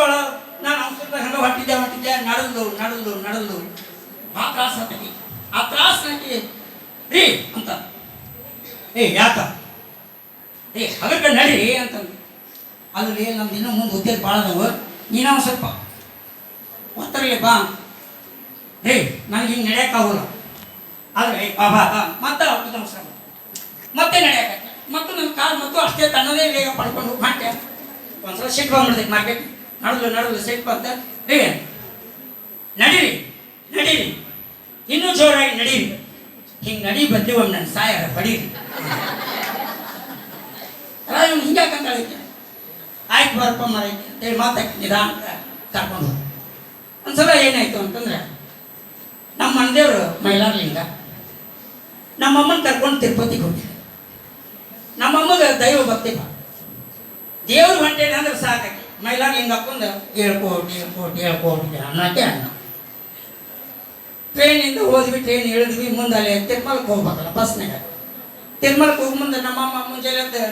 ಬಳ ನಾನು ಅವಸರದ ಹಂಗ ಹೊಟ್ಟಿದ್ದೆ ಹೊಟ್ಟಿದ್ದೆ ನಡೆದು ನಡೆದು ನಡೆದು. ಆ ತ್ರಾಸ ಹತ್ತಿ ಆ ತ್ರಾಸ ನಂಗೆ ರೀ ಅಂತ. ಏ ಯಾಕ ಏ ಹಗರ್ಕ ನಡಿ ಅಂತ ಅಲ್ಲಿ ನಮ್ದು ಇನ್ನೂ ಮುಂದೆ ಉದ್ದೇಶ ಭಾಳ ಅದಾವ. ನೀನು ಸ್ವಲ್ಪ ಒತ್ತರಲಿ ಬಾ. ಹೇ ನನಗೆ ಹಿಂಗೆ ನಡೆಯೋಕ್ಕಾಗಲ್ಲ ಆದರೆ ಬಾಬಾ ಬಾ ಮತ್ತೆ ಅವ್ರ ನಮಸ್ಕಾರ ಮತ್ತೆ ನಡೆಯಕ್ಕೆ ಮತ್ತು ನನ್ನ ಕಾಲು ಮತ್ತು ಅಷ್ಟೇ ತನ್ನದೇ ಬೇಗ ಪಡ್ಕೊಂಡು ಹೊಂಟೆ ಒಂದ್ಸಲ ಸಿಟ್ಟು ಬಂದ್ಬಿಡ್ತೈತೆ ಮಾರ್ಕೆಟ್ ನಡೆದು ನಡೆದು ಸಿಟ್ಟು ಅಂತ? ಹೇಗೆ ನಡೀರಿ ನಡೀರಿ. ಇನ್ನೂ ಜೋರಾಗಿ ನಡೀರಿ. ಹಿಂಗೆ ನಡಿ ಬದ್ಲಿ ಒಮ್ಮೆ ನನ್ನ ಸಾಯರ ಬಡೀರಿ. ಅಲ್ಲ ಹಿಂಗೆ ಹೇಳಿದ್ದೆ ಆಯ್ತು ಬರಪ್ಪ ಮಾರೈತೆ ಅಂತೇಳಿ ಮಾತಾಕಿ ನಿಧಾನ ಕರ್ಕೊಂಡು. ಒಂದ್ಸಲ ಏನಾಯ್ತು ಅಂತಂದ್ರೆ, ನಮ್ಮ ಮನದೇವರು ಮೈಲಾರ್ಲಿಂಗ, ನಮ್ಮಮ್ಮನ ಕರ್ಕೊಂಡು ತಿರುಪತಿಗೆ ಹೋಗಿದ್ದೆ. ನಮ್ಮಮ್ಮಗೆ ದೈವ ಭಕ್ತಿ ದೇವ್ರು ಹೊಂಟೇನೆ ಅಂದ್ರೆ ಸಾಕಾಗಿ ಹಾಕೊಂಡು ಏಳು ಕೋಟಿ ಏಳು ಕೋಟಿ ಏಳು ಕೋಟಿ ಅನ್ನಕ್ಕೆ ಅನ್ನ. ಟ್ರೈನಿಂದ ಹೋದ್ವಿ ಟ್ರೈನ್ ಇಳಿದ್ವಿ ಮುಂದೆ ಅಲ್ಲಿ ತಿರುಮಲಕ್ಕೆ ಹೋಗ್ಬೇಕಲ್ಲ ಬಸ್ನಾಗ ತಿರುಮಲಕ್ಕೆ ಹೋಗಿ ಮುಂದೆ ನಮ್ಮಮ್ಮ ಮುಂಜಾನೆ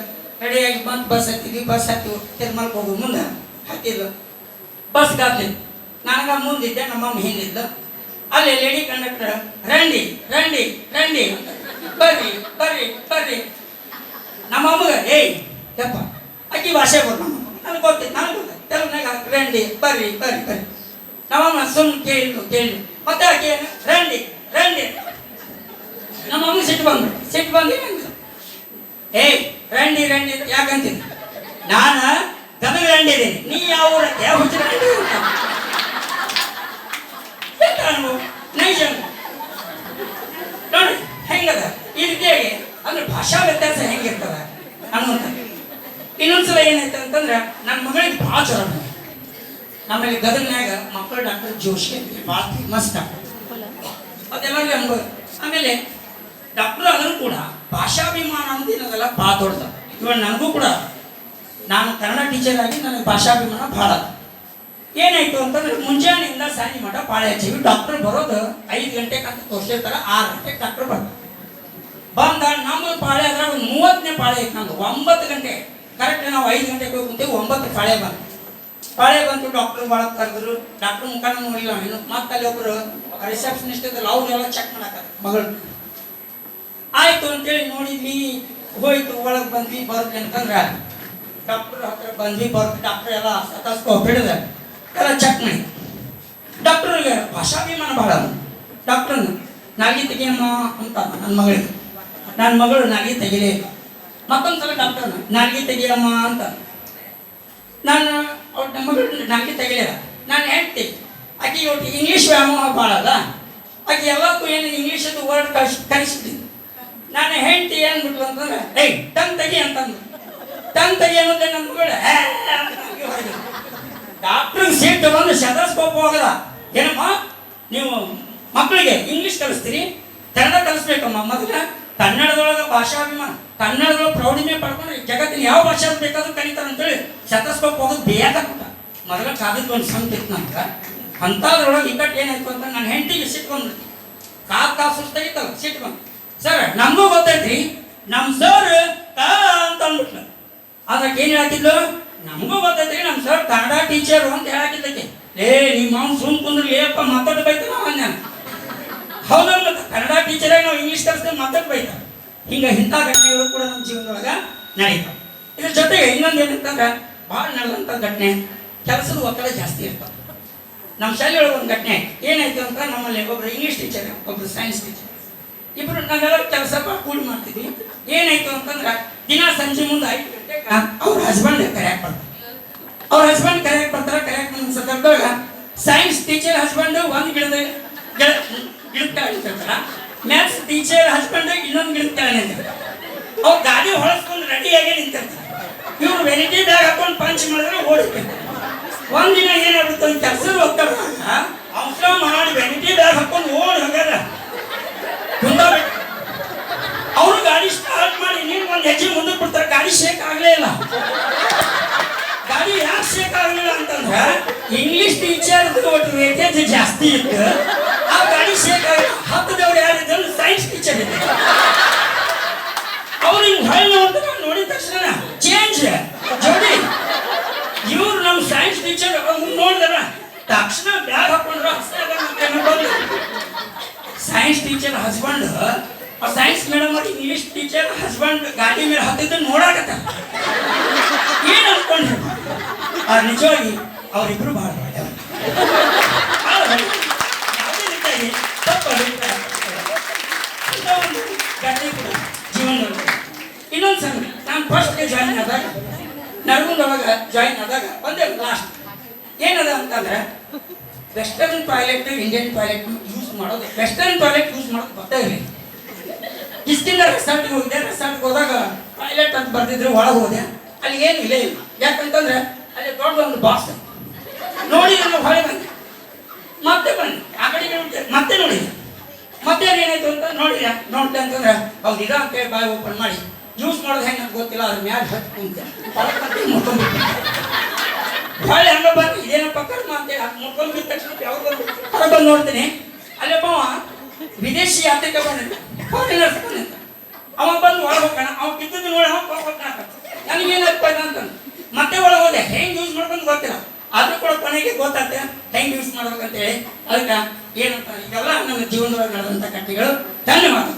ರೆಡಿಯಾಗಿ ಬಂದು ಬಸ್ ಹತ್ತಿದ್ವಿ ಬಸ್ ಹತ್ತಿ ತಿರುಮಲಕ್ಕೆ ಹೋಗು ಮುಂದೆ ಹತ್ತಿದ್ಲು ಬಸ್ ಗಾತ್ಲಿ ನನಗ ಮುಂದಿದ್ದೆ, ನಮ್ಮಮ್ಮ ಹಿಂದಿದ್ದ. ಅಲ್ಲಿ ಲೇಡಿ ಕಂಡಕ್ಟರ್ ರಂಡಿ ರಂಡಿ ರಂಡಿ. ಬರ್ರಿ ಬರ್ರಿ ಬರ್ರಿ. ನಮ್ಮಮ್ಮಗ, ಏಯ್, ಯಪ್ಪ, ಅಕ್ಕಿ ಭಾಷೆ ಬರ್ ನಮ್ಮ ನನಗೆ ಗೊತ್ತಿತ್ತು ನನಗೆ ಗೊತ್ತಿತ್ತು ತೆಲುಗಿನಾಗ ರಂಡಿ, ಬರ್ರಿ ಬರ್ರಿ ಬರ್ರಿ. ನಮ್ಮಮ್ಮ ಸುಮ್ಮನೆ ಕೇಳಿದ್ಲು ಕೇಳಿ ಮತ್ತೆ ಆಕೆ? ರಂಡಿ ರಂಡಿ. ನಮ್ಮಮ್ಮ ಸಿಟ್ಟು ಬಂದ್ರು ಸಿಟ್ಟು ಬಂದು ಏಯ್, ರಂಡಿ ರಂಡಿ ಯಾಕಂತೀನಿ? ನಾನು ಗದಗ ರಂಡಿ ಇದೀನಿ. ನೀ ಯಾವ ಊರಕ್ಕೆ? ಯಾವ ಹುಚ್ಚ ರಂಡಿ ಅಂತ. ಅನುಭವ? ನೈಜ. ನೋಡಿ, ಹೆಂಗದ? ಈ ರೀತಿಯಾಗಿ ಅಂದ್ರೆ ಭಾಷಾ ವ್ಯತ್ಯಾಸ ಹೆಂಗಿರ್ತದ? ಅನ್ನುವಂಥ ಅಂತಂದ್ರೆ ನನ್ನ ಮಗಳಿಗೆ ಭಾಳ ಜ್ವರ ಬಂದಿದೆ ನಮ್ಮಲ್ಲಿ ಗದಗ್ನ್ಯಾಗ ಮಕ್ಕಳ ಡಾಕ್ಟರ್ ಜೋಶಿ ಅಂತ ಭಾಳ ಫೇಮಸ್ ಡಾಕ್ಟರ್. ಅದೆಲ್ಲ ಅನ್ಬೋದು ಆಮೇಲೆ ಡಾಕ್ಟರ್ ಆದರೂ ಕೂಡ ಭಾಷಾಭಿಮಾನ ಅಂತ ಏನದಲ್ಲ ಭಾಳ ದೊಡ್ಡದ. ಇವಾಗ ನನಗೂ ಕೂಡ ನಾನು ಕನ್ನಡ ಟೀಚರ್ ಆಗಿ ನನಗೆ ಭಾಷಾಭಿಮಾನ ಭಾಳ. ಏನಾಯ್ತು ಅಂತಂದ್ರೆ ಮುಂಜಾನೆಯಿಂದ ಸಾರಿ ಮಠ ಪಾಳೆ ಹಚ್ಚಿವಿ ಡಾಕ್ಟರ್ ಬರೋದು ಐದು ಗಂಟೆಗೆ ಅಂತ ತೋರಿಸಿರ್ತಾರೆ. ಆರು ಗಂಟೆಗೆ ಡಾಕ್ಟರ್ ಬರ್ತಾರೆ. ಬಂದ ನಮ್ಮ ಪಾಳೆ ಅದ್ರಾಗ ಒಂದು ಮೂವತ್ತನೇ ಪಾಳೆ ಐತೆ ನಂದು. ಒಂಬತ್ತು ಗಂಟೆ. ಕರೆಕ್ಟ್ ನಾವು ಐದು ಗಂಟೆಗೆ ಹೋಗಿ ಕುಂತೀವಿ ಒಂಬತ್ತು ಪಾಳೆ ಬಂತು. ಪಾಳೆ ಬಂತು ಡಾಕ್ಟರ್ ಭಾಳ ಕರೆದ್ರು. ಡಾಕ್ಟರ್ ಮುಖಾನ ನೋಡಿಲ್ಲ ಇನ್ನು ಮತ್ತೆ ಅಲ್ಲಿ ಒಬ್ರು ರಿಸೆಪ್ಷನಿಸ್ಟ್ ಇದ್ರಲ್ಲ ಅವ್ರನ್ನೆಲ್ಲ ಚೆಕ್ ಮಾಡಾಕತ್ತಾರೆ ಮಗಳು, ಆಯ್ತು ಅಂತೇಳಿ ನೋಡಿದ್ವಿ, ಹೋಯ್ತು, ಒಳಗೆ ಬಂದ್ವಿ ಬರ್ದ್ವಿ ಅಂತಂದ್ರೆ. ಡಾಕ್ಟರ್ ಹತ್ರ ಬಂದ್ವಿ ಬರ್ದು ಡಾಕ್ಟರ್ ಎಲ್ಲ ಸತಸ್ಕೋಪ್ ಹಿಡಿದ ಎಲ್ಲ ಚೆಕ್ ಮಾಡಿ. ಡಾಕ್ಟ್ರಿಗೆ ಭಾಷಾಭಿಮಾನ ಭಾಳ ಡಾಕ್ಟರ್ ನಾಗಿ ತೆಗಿಯಮ್ಮ ಅಂತ ನನ್ನ ಮಗಳಿಗೆ. ನನ್ನ ಮಗಳು ನಾಗಿ ತೆಗಿಲೇ ಇಲ್ಲ. ಮತ್ತೊಂದು ಸಲ ಡಾಕ್ಟರ್ ನಾಗಿ ತೆಗಿಯಮ್ಮ ಅಂತ. ನಾನು ಅವ್ರ ನಮ್ಮ ಮಗಳು ನಾಲ್ಗೆ ನಾನು ಹೇಳ್ತೀನಿ ಆಕೆ ಒಟ್ಟು ಇಂಗ್ಲೀಷ್ ವ್ಯಾಮೋಹ ಭಾಳ ಆಕೆ ಎಲ್ಲಕ್ಕೂ ಏನು ಇಂಗ್ಲೀಷದ್ದು ವರ್ಡ್ ಕಳಿಸಿ ಕಲಿಸ್ಬಿಟ್ಟಿದ್ದೆ ನಾನು ಹೇಳ್ತಿ ಏನು ಅಂತಂದ್ರೆ, ಏಯ್, ಟನ್ ತೆಗಿ ಅಂತಂದು ಟನ್ ತೆಗಿ ಅನ್ನೋದೇ ನಮ್ಮ ಮಗಳು. ಡಾಕ್ಟ್ರಿಗೆ ಸೀಟ್ ಬಂದು ಶತಸ್ಕೋಪ್ ಹೋಗಲ್ಲ ಏನಮ್ಮ, ನೀವು ಮಕ್ಕಳಿಗೆ ಇಂಗ್ಲೀಷ್ ಕಲಿಸ್ತೀರಿ, ಕನ್ನಡ ಕಲಿಸ್ಬೇಕಮ್ಮ ಮೊದಲ ಕನ್ನಡದೊಳಗೆ ಭಾಷಾಭಿಮಾನ, ಕನ್ನಡದೊಳಗೆ ಪ್ರೌಢಿಮೆ ಪಡ್ಕೊಂಡು ಜಗತ್ತಿನ ಯಾವ ಭಾಷೆ ಬೇಕಾದ್ರೂ ಕಲಿತಾರೆ ಅಂತೇಳಿ ಶತಸ್ಕೋಪ್ ಹೋಗೋದು ಬೇಯಾಕತ್ತ ಮೊದಲ ಕಾಗದ ಒಂದು ಸಂತ ಇತ್ತು ನಮ್ಗೆ. ಅಂಥದ್ರೊಳಗೆ ಇಕ್ಕಟ್ಟು ಏನಾಯ್ತು ಅಂತ ನನ್ನ ಹೆಂಡತಿಗೆ ಸಿಟ್ಕೊಂಡ್ಬಿಡ್ತೀನಿ ಕಾಲ್ ಕಾಸು ಸುಸ್ತಾಗಿತ್ತಲ್ಲ ಸಿಟ್ಕೊಂಡು ಸರ್, ನಮಗೂ ಗೊತ್ತೈತ್ರಿ ನಮ್ಮ ಸರ್ ಅಂತ ಅಂದ್ಬಿಟ್ಲು ಅದಕ್ಕೆ ಏನು ಹೇಳ್ತಿದ್ಲು? ನಮಗೂ ಗೊತ್ತೈತ್ರಿ ನಮ್ಮ ಸರ್ ಕನ್ನಡ ಟೀಚರು ಅಂತ ಹೇಳಾಕಿದ್ದಕ್ಕೆ. ಏ ನಿಮ್ಮ ಅವ್ನು ಸುಮ್ ಕುಂದ್ರಿ ಏಪ್ಪ ಮಾತಾಡ್ಬೇಕು ನಾವು ಹೌದಲ್ಲ ಕಲಿಸ್ತೇವೆ ಮಾತಾಡ್ ಬೈತಾರೆ ಹಿಂಗೆ ಇಂಥ ಘಟನೆಗಳು ಕೂಡ ನಮ್ಮ ಜೀವನದೊಳಗೆ ನಡೀತಾವೆ. ಇದ್ರ ಜೊತೆಗೆ ಇನ್ನೊಂದು ಏನಂತಂದ್ರೆ ಭಾಳ ನಡೆದಂಥ ಘಟನೆ, ಕೆಲಸದ ಒತ್ತಡ ಜಾಸ್ತಿ ಇರ್ತದೆ ನಮ್ಮ ಶಾಲೆಯೊಳಗೆ ಒಂದು ಘಟನೆ ಏನಾಯ್ತು ಅಂತ ನಮ್ಮಲ್ಲಿ ಒಬ್ಬರು ಇಂಗ್ಲೀಷ್ ಟೀಚರ್ ಒಬ್ಬರು ಸೈನ್ಸ್ ಟೀಚರ್ ಇಬ್ರು ನಾವೆಲ್ಲ ಕೆಲಸ ಕೂಡಿ ಮಾಡ್ತಿದ್ವಿ. ಏನಾಯ್ತು ಅಂತಂದ್ರೆ ದಿನ ಸಂಜೆ ಮುಂದೆ ಐದು ಗಂಟೆಗೆ ಅವ್ರ ಹಸ್ಬೆಂಡ್ ಕರೆಯಕ್ಕೆ ಬರ್ತಾರೆ. ಅವ್ರ ಹಸ್ಬೆಂಡ್ ಕರೆಯಕ್ಕೆ ಬರ್ತಾರೆ ಕರೆಯಕ್ಕೆ ಬಂದ ಸಂದರ್ಭದೊಳಗೆ ಸೈನ್ಸ್ ಟೀಚರ್ ಹಸ್ಬೆಂಡ್ ಒಂದು ಗಿಡದ, ಗಿಡ ಗಿಡಕ್ಕೆ ಮ್ಯಾಥ್ಸ್ ಟೀಚರ್ ಹಸ್ಬೆಂಡ್ ಇನ್ನೊಂದು ನಿಂತಿರ್ತಾರೆ ಅವ್ರು ಗಾಡಿ ಹೊಳಸ್ಕೊಂಡು ರೆಡಿಯಾಗಿ ನಿಂತಿರ್ತಾರೆ ಇವ್ರು ವೆರೈಟಿ ಬ್ಯಾಗ್ ಹಾಕೊಂಡು ಪಂಚ್ ಮಾಡಿದ್ರೆ ಓಡಿರ್ತಾರೆ ಒಂದಿನ ಏನಾಗುತ್ತೆ ಅಂತ ಕೆಲಸದ ಹೋಗ್ತಾರೆ ಅವಸರ ಮಾಡಿ ವೆರೈಟಿ ಬ್ಯಾಗ್ ಹಾಕೊಂಡು ಓಡಿ ಹೋಗ್ಯಾರ. ಅವರು ಗಾಡಿ ಸ್ಟಾರ್ಟ್ ಮಾಡಿ ನೀನು ಒಂದು ಹೆಜ್ಜೆ ಮುಂದಕ್ಕೆ ಬಿಡ್ತಾರೆ. ಗಾಡಿ ಶೇಕ್ ಆಗಲೇ ಇಲ್ಲ. ಗಾಡಿ ಯಾಕೆ ಶೇಕ್ ಆಗಲಿಲ್ಲ ಅಂತಂದ್ರೆ ಇಂಗ್ಲಿಷ್ ಟೀಚರ್ ಒಟ್ಟು ವೇಟೇಜ್ ಜಾಸ್ತಿ ಇತ್ತು ಆ ಗಾಡಿ ಶೇಕ್ ಆಗಿ ಹತ್ತದವ್ರು ಯಾರಿದ್ರು ಸೈನ್ಸ್ ಟೀಚರ್ ಇದ್ರು ಅವ್ರು ಹಿಂಗೆ ಹೊಳ್ಳಿ ನೋಡ್ತಾರೆ ನೋಡಿದ ತಕ್ಷಣ ಚೇಂಜ್ ಜೋಡಿ ಇವ್ರು ನಮ್ಮ ಸೈನ್ಸ್ ಟೀಚರ್ ತಕ್ಷಣ bag ಹಾಕೊಂಡ್ರು science teacher husband science madam ಅವ್ರ ಇಂಗ್ಲಿಷ್ ಟೀಚರ್ ಹಸ್ಬೆಂಡ್ ಗಾಡಿ ಮೇಲೆ ಹತ್ತಿದ್ದು ನೋಡಾಕತ್ತ. ಏನು ಅನ್ಕೊಂಡ್ರು? ಆ ನಿಜವಾಗಿ ಅವರಿಬ್ರು ಬಹಳ ಜೀವನದಲ್ಲಿ ಇನ್ನೊಂದು ಸಂಗತಿ ನಾನು ಫಸ್ಟ್ಗೆ ಜಾಯಿನ್ ಆದಾಗ ನರಗುಂದೊಳಗೆ ಜಾಯಿನ್ ಆದಾಗ ಬಂದೆ ಲಾಸ್ಟ್ ಏನದ ಅಂತಂದ್ರೆ western toilet Indian toilet use ಮಾಡೋದು. ವೆಸ್ಟರ್ನ್ ಟಾಯ್ಲೆಟ್ ಯೂಸ್ ಮಾಡೋದು ಗೊತ್ತಾಗಿಲ್ಲ ಇಷ್ಟಿಂದ ರೆಸಾರ್ಟ್ಗೆ ಹೋಗಿದ್ದೆ ರೆಸಾರ್ಟ್ಗೆ ಹೋದಾಗ ಟಾಯ್ಲೆಟ್ ಅಂತ ಬರ್ತಿದ್ರೆ ಒಳಗೆ ಹೋದೆ. ಅಲ್ಲಿ ಏನು ಇಲ್ಲೇ ಇಲ್ಲ. ಯಾಕಂತಂದ್ರೆ, ಅಲ್ಲಿ ದೊಡ್ಡ ಒಂದು ಬಾಸ್ ನೋಡಿ ನಾನು ಹೊರಗೆ ಬಂದೆ. ಮತ್ತೆ ಬಂದೆ. ಆ ಕಡೆ ಮತ್ತೆ ನೋಡಿದೆ ಮತ್ತೆ ಏನಾಯ್ತು ಅಂತ ನೋಡಿದೆ. ನೋಡ್ದೆ ಅಂತಂದ್ರೆ ಅವ್ರು ಇದ ಬಾಯ್ ಹೇಳಿ ಬಾಯಿ ಓಪನ್ ಮಾಡಿ. ಯೂಸ್ ಮಾಡೋದು ಹೆಂಗೆ ಗೊತ್ತಿಲ್ಲ, ಅದ್ರ ಮ್ಯಾಲೆ ಹತ್ತು ಕುಂತೆ. ಹೊಳೆ ಹಂಗ ಬಂದು, ಇದೇನಪ್ಪ ಕರ್ಮ ಅಂತೇಳಿ ಮುಟ್ಕೊಂಡ್ಬಿಟ್ಟ ತಕ್ಷಣ ಯಾವಾಗ ಬಂದು ಹೊರಗೆ ಬಂದು ನೋಡ್ತೀನಿ. ಅಲ್ಲಪ್ಪ ವಿದೇಶಿ ಯಾತ್ರೆ ಬಂದಿದ್ದ ಫಾರಿನರ್ಸ್ ಬಂದಿದ್ದ ಅವ ಬಂದು ಒಳಗೆ ಹೋಗೋಣ ಅವ ಬಿದ್ದದ್ದು ನೋಡಿ ಅವ ಹೋಗ್ಬೇಕು ನನಗೇನಪ್ಪ ಅಂತ ಮತ್ತೆ ಒಳಗೆ ಹೋದೆ. ಹೆಂಗ್ ಯೂಸ್ ಮಾಡ್ಕೊಂಡು ಗೊತ್ತಿಲ್ಲ. ಆದ್ರೂ ಕೂಡ ಕೊನೆಗೆ ಗೊತ್ತಾಗ್ತದೆ ಹೆಂಗ್ ಯೂಸ್ ಮಾಡ್ಬೇಕಂತೇಳಿ. ಅದಕ್ಕೆ ಏನಂತ ಇದೆಲ್ಲ ನನ್ನ ಜೀವನದೊಳಗೆ ನಡೆದಂಥ ಕಟ್ಟಿಗಳು ಧನ್ಯವಾದ